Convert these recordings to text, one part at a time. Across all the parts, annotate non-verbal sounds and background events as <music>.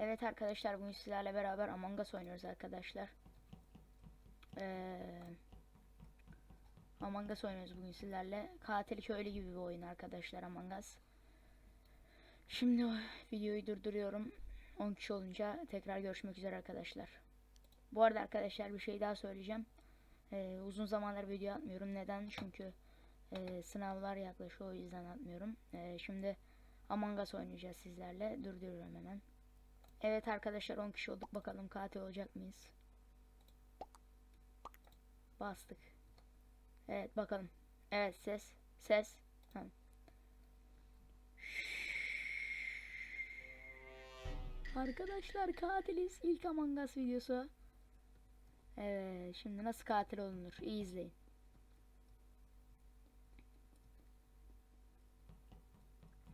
Evet arkadaşlar bugün sizlerle beraber Among Us oynuyoruz arkadaşlar. Ee, Among Us oynuyoruz bugün sizlerle. Katil köylü gibi bir oyun arkadaşlar Among Us. Şimdi videoyu durduruyorum. 10 kişi olunca tekrar görüşmek üzere arkadaşlar. Bu arada arkadaşlar bir şey daha söyleyeceğim. Ee, uzun zamandır video atmıyorum. Neden? Çünkü e, sınavlar yaklaşıyor o yüzden atmıyorum. Ee, şimdi Among Us oynayacağız sizlerle. Durduruyorum hemen. Evet arkadaşlar 10 kişi olduk. Bakalım katil olacak mıyız? Bastık. Evet bakalım. Evet ses. Ses. Tamam. Arkadaşlar katiliz. İlk Among Us videosu. Evet şimdi nasıl katil olunur? İyi izleyin.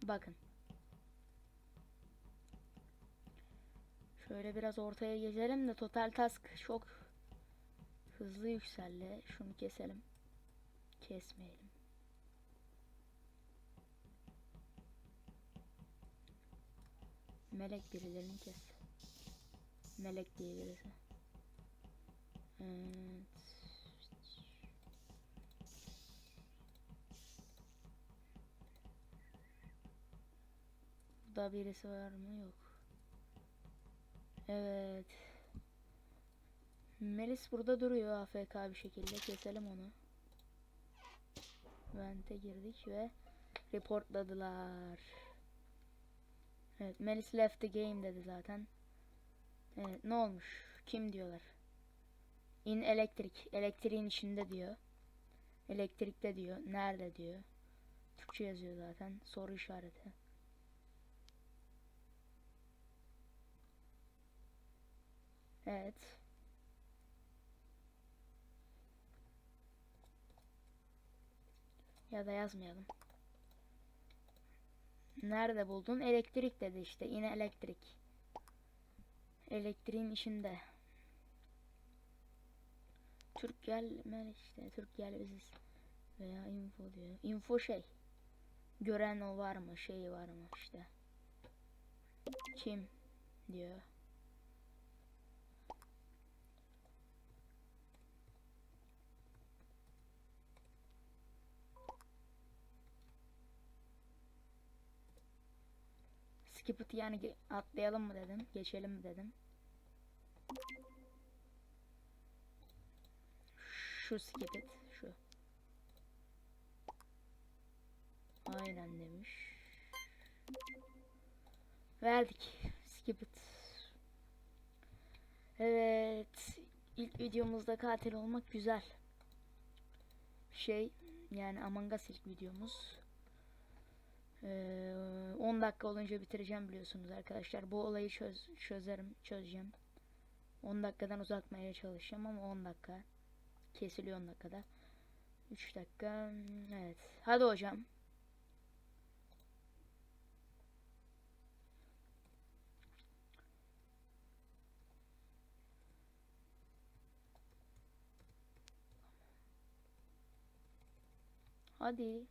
Bakın. Şöyle biraz ortaya gezelim de total task çok hızlı yükseldi. Şunu keselim. Kesmeyelim. Melek birilerini kes. Melek diye birisi. Evet. Burada birisi var mı? Yok. Evet. Melis burada duruyor AFK bir şekilde. Keselim onu. Vente girdik ve reportladılar. Evet Melis left the game dedi zaten. Evet ne olmuş? Kim diyorlar? In elektrik. Elektriğin içinde diyor. Elektrikte diyor. Nerede diyor. Türkçe yazıyor zaten. Soru işareti. Evet. Ya da yazmayalım. Nerede buldun? Elektrik dedi işte. Yine elektrik. Elektriğin içinde. Türk gelme işte. Türk gel biziz. Veya info diyor. Info şey. Gören o var mı? Şey var mı işte. Kim diyor. Skip it yani atlayalım mı dedim. Geçelim mi dedim. Şu skip it. Şu. Aynen demiş. Verdik. Skip it. Evet. İlk videomuzda katil olmak güzel. Şey yani Among Us ilk videomuz. Ee, 10 dakika olunca bitireceğim biliyorsunuz arkadaşlar. Bu olayı çöz çözerim, çözeceğim. 10 dakikadan uzatmaya çalışacağım ama 10 dakika. Kesiliyor 10 dakikada. 3 dakika. Evet. Hadi hocam. Hadi.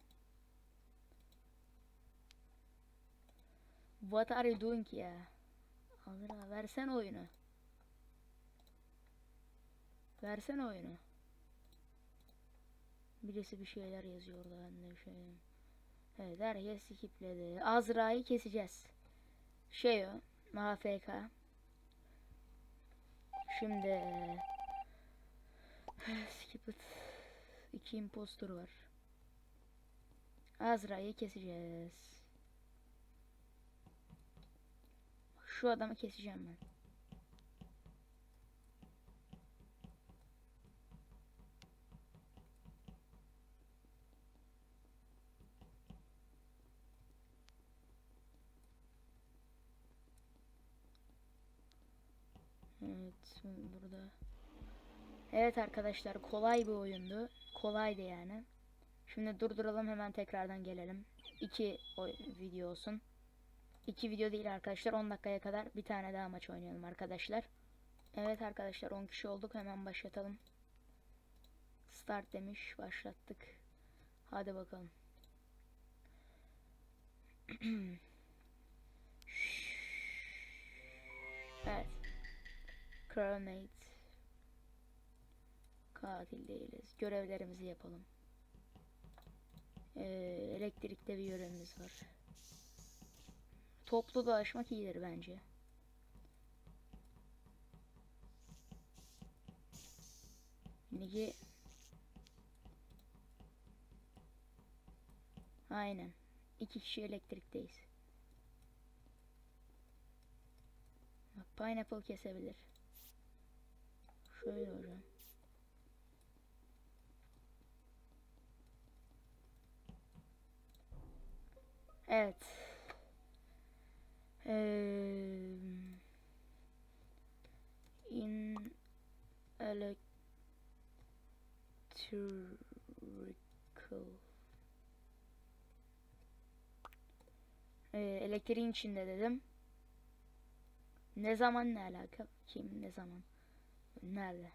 What are you doing ya? Azra versen oyunu. Versen oyunu. Birisi bir şeyler yazıyor orada ben de bir şey. Evet herkes skipledi. Azra'yı keseceğiz. Şey o. AFK. Şimdi <sighs> skip it. İki impostor var. Azra'yı keseceğiz. Şu adamı keseceğim ben. Evet burada. Evet arkadaşlar kolay bir oyundu. Kolaydı yani. Şimdi durduralım hemen tekrardan gelelim. İki video olsun. İki video değil arkadaşlar. 10 dakikaya kadar bir tane daha maç oynayalım arkadaşlar. Evet arkadaşlar 10 kişi olduk. Hemen başlatalım. Start demiş. Başlattık. Hadi bakalım. <clears throat> Evet. Crewmate. Katil değiliz. Görevlerimizi yapalım. Ee, elektrikte bir görevimiz var. Toplu dolaşmak iyidir bence. Şimdiki Aynen. İki kişi elektrikteyiz. Pineapple kesebilir. Şöyle hocam. Evet. Eee in electrical Ee, elektriğin içinde dedim. Ne zaman ne alaka? Kim ne zaman? Nerede?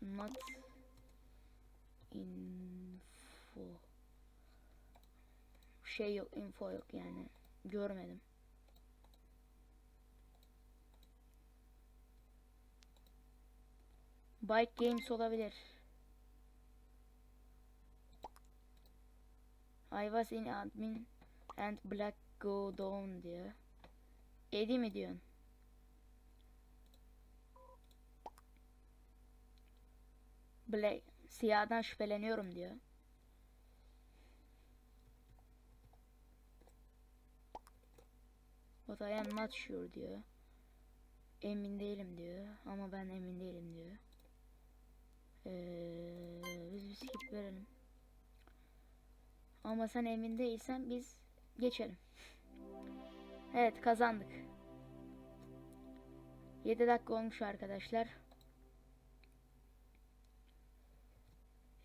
Not info. Şey yok, info yok yani. Görmedim. Bike Games olabilir. I was in admin and black go down diyor. Eddie mi diyorsun? Black siyahdan şüpheleniyorum diyor. But I am not sure diyor. Emin değilim diyor. Ama ben emin değilim diyor. Ee, biz bir skip verelim. Ama sen emin değilsen biz geçelim. Evet kazandık. 7 dakika olmuş arkadaşlar.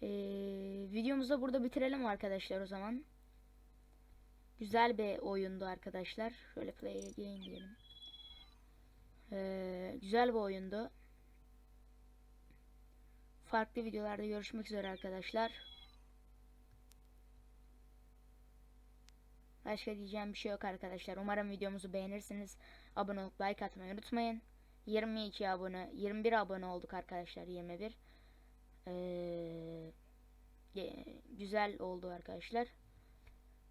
Ee, videomuzu da burada bitirelim arkadaşlar o zaman. Güzel bir oyundu arkadaşlar. Şöyle play again diyelim. Ee, güzel bir oyundu. Farklı videolarda görüşmek üzere arkadaşlar. Başka diyeceğim bir şey yok arkadaşlar. Umarım videomuzu beğenirsiniz. Abone olup like atmayı unutmayın. 22 abone, 21 abone olduk arkadaşlar. 21. Ee, güzel oldu arkadaşlar.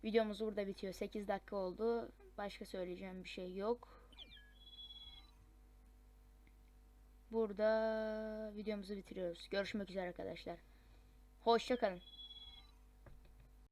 Videomuz burada bitiyor. 8 dakika oldu. Başka söyleyeceğim bir şey yok. Burada videomuzu bitiriyoruz. Görüşmek üzere arkadaşlar. Hoşçakalın.